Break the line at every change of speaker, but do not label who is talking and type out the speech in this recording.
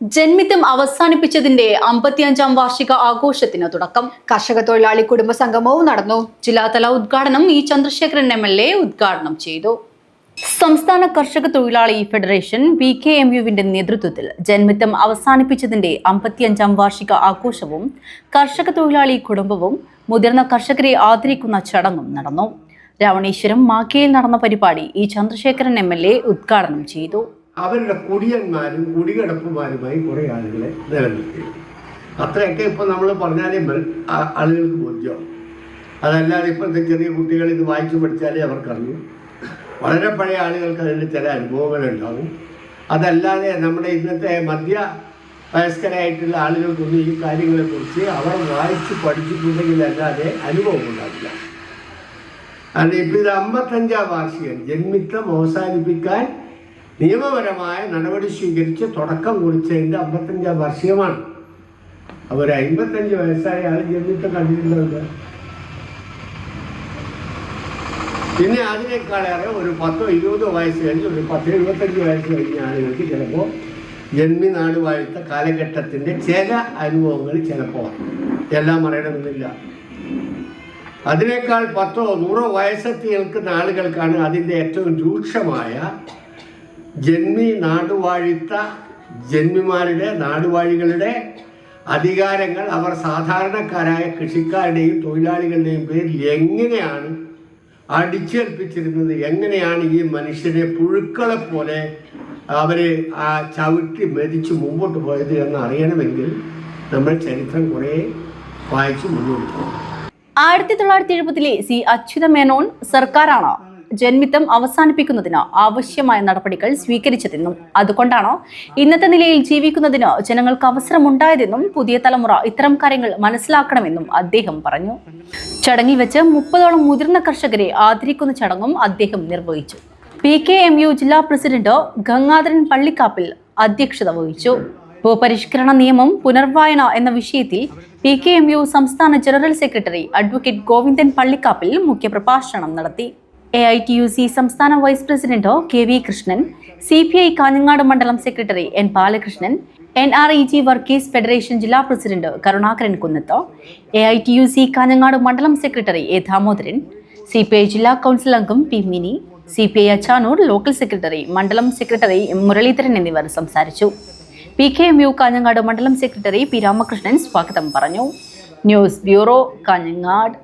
ജന്മിത്തം അവസാനിപ്പിച്ചതിന്റെ അമ്പത്തിയഞ്ചാം വാർഷിക ആഘോഷത്തിന് തുടക്കം.
കർഷക തൊഴിലാളി കുടുംബ സംഗമവും നടന്നു.
ജില്ലാതല ഉദ്ഘാടനം E Chandrasekharan M L A ഉദ്ഘാടനം ചെയ്തു. സംസ്ഥാന കർഷക തൊഴിലാളി ഫെഡറേഷൻ ബി കെ എം യുവിന്റെ നേതൃത്വത്തിൽ ജന്മിത്തം അവസാനിപ്പിച്ചതിന്റെ അമ്പത്തിയഞ്ചാം വാർഷിക ആഘോഷവും കർഷക തൊഴിലാളി കുടുംബവും മുതിർന്ന കർഷകരെ ആദരിക്കുന്ന ചടങ്ങും നടന്നു. രാവണേശ്വരം മാക്കയിൽ നടന്ന പരിപാടി ഇ ചന്ദ്രശേഖരൻ എ ഉദ്ഘാടനം ചെയ്തു.
അവരുടെ കുടിയന്മാരും കുടികിടപ്പുമാരുമായി കുറേ ആളുകളെ നിലനിർത്തി. അത്രയൊക്കെ ഇപ്പം നമ്മൾ പറഞ്ഞാലേ ആളുകൾക്ക് ബോധ്യമാവും അതല്ലാതെ ഇപ്പോഴത്തെ ചെറിയ കുട്ടികൾ ഇത് വായിച്ചു പഠിച്ചാലേ അവർക്കറിയൂ. വളരെ പഴയ ആളുകൾക്ക് അതിന്റെ ചില അനുഭവങ്ങളുണ്ടാവും. അതല്ലാതെ നമ്മുടെ ഇന്നത്തെ മധ്യ വയസ്കരായിട്ടുള്ള ആളുകൾക്കൊന്നും ഈ കാര്യങ്ങളെക്കുറിച്ച് അവർ വായിച്ച് പഠിച്ചിട്ടുണ്ടെങ്കിൽ അല്ലാതെ അനുഭവം ഉണ്ടാവില്ല. കാരണം ഇപ്പം ഇത് അമ്പത്തഞ്ചാം വാർഷികം. ജന്മിത്തം അവസാനിപ്പിക്കാൻ നിയമപരമായ നടപടി സ്വീകരിച്ച് തുടക്കം കുറിച്ചതിന്റെ അമ്പത്തഞ്ചാം വാർഷികമാണ് അവർ അമ്പത്തഞ്ച് വയസ്സായ ആൾ ജന്മിത്തം കണ്ടിട്ടുണ്ടാവില്ല പിന്നെ അതിനേക്കാളേറെ ഒരു പത്തോ ഇരുപതോ വയസ്സ് കഴിഞ്ഞ് ഒരു പത്ത് എഴുപത്തഞ്ച് വയസ്സ് കഴിഞ്ഞ ആളുകൾക്ക് ചിലപ്പോൾ ജന്മിനാട് വാഴ്ത്ത കാലഘട്ടത്തിന്റെ ചില അനുഭവങ്ങൾ ചിലപ്പോൾ എല്ലാം അറിയണമെന്നില്ല. അതിനേക്കാൾ പത്തോ നൂറോ വയസ്സെത്തി നിൽക്കുന്ന ആളുകൾക്കാണ് അതിന്റെ ഏറ്റവും രൂക്ഷമായ ജന്മി നാടുവാഴിത്ത ജന്മിമാരുടെ നാടുവാഴികളുടെ അധികാരങ്ങൾ അവർ സാധാരണക്കാരായ കൃഷിക്കാരുടെയും തൊഴിലാളികളുടെയും പേരിൽ എങ്ങനെയാണ് അടിച്ചേൽപ്പിച്ചിരുന്നത്? എങ്ങനെയാണ് ഈ മനുഷ്യരെ പുഴുക്കളെ പോലെ അവരെ ആ ചവിട്ടി മെതിച്ച് മുമ്പോട്ട് പോയത് എന്ന് അറിയണമെങ്കിൽ നമ്മൾ ചരിത്രം കുറേ വായിച്ച് മുന്നോട്ട് പോകണം.
ആയിരത്തി തൊള്ളായിരത്തി എഴുപതിലെ സി. അച്യുത മേനോൻ സർക്കാരാണ്? ജന്മിത്തം അവസാനിപ്പിക്കുന്നതിന് ആവശ്യമായ നടപടികൾ സ്വീകരിച്ചതെന്നും അതുകൊണ്ടാണ് ഇന്നത്തെ നിലയിൽ ജീവിക്കുന്നതിന് ജനങ്ങൾക്ക് അവസരമുണ്ടായതെന്നും പുതിയ തലമുറ ഇത്തരം കാര്യങ്ങൾ മനസ്സിലാക്കണമെന്നും അദ്ദേഹം പറഞ്ഞു. ചടങ്ങിൽ വെച്ച് മുപ്പതോളം മുതിർന്ന കർഷകരെ ആദരിക്കുന്ന ചടങ്ങും അദ്ദേഹം നിർവഹിച്ചു. പി കെ എം യു ജില്ലാ പ്രസിഡന്റ് ഗംഗാധരൻ പള്ളിക്കാപ്പിൽ അധ്യക്ഷത വഹിച്ചു. ഭൂപരിഷ്കരണ നിയമം പുനർവായന എന്ന വിഷയത്തിൽ പി കെ എം യു സംസ്ഥാന general secretary advocate Govindan Pallikkappil മുഖ്യപ്രഭാഷണം നടത്തി. A I T U C സംസ്ഥാന vice president K V Krishnan C P I Kanhangad മണ്ഡലം secretary N Balakrishnan N R E G workers federation ജില്ലാ president Karunakaran കുന്നത്തോ A I T U C Kanhangad മണ്ഡലം secretary A Damodaran C P I ജില്ലാ council അംഗം P Mini C P I Achanur local secretary മണ്ഡലം secretary Muraleedharan എന്നിവർ സംസാരിച്ചു. P K M U Kanhangad മണ്ഡലം secretary P Ramakrishnan സ്വാഗതം പറഞ്ഞു. News bureau Kanhangad.